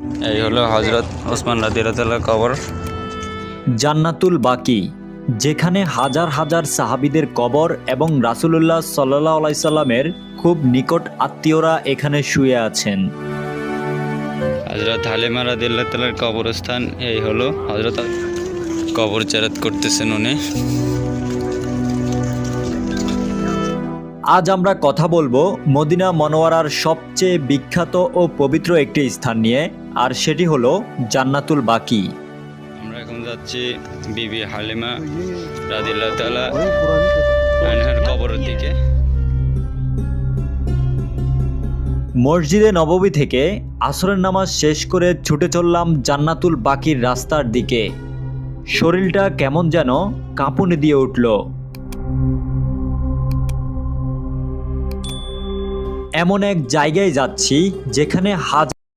এই হলো হজরত ওসমান রাদিরাতাল্লাহ কবর। জান্নাতুল বাকি যেখানে হাজার হাজার সাহাবিদের কবর এবং রাসূলুল্লাহ সাল্লাহ আলাইসাল্লামের খুব নিকট আত্মীয়রা এখানে শুয়ে আছেন। হজরত হালিমা রাদিল্লাহ তালার কবরস্থান এই হলো হজরত কবর চেরাত করতেছেন উনি। আজ আমরা কথা বলব মদিনা মনোয়ারার সবচেয়ে বিখ্যাত ও পবিত্র একটি স্থান নিয়ে আর সেটি হলো জান্নাতুল বাকি। আমরা এখন যাচ্ছি বিবি হালিমা রাদিল্লাহ তালা কবরের দিকে। মসজিদে নববী থেকে আসরের নামাজ শেষ করে ছুটে চললাম জান্নাতুল বাকির রাস্তার দিকে। শরীরটা কেমন যেন কাঁপুনি দিয়ে উঠল। এমন এক জায়গায় যাচ্ছি যেখানে হাজার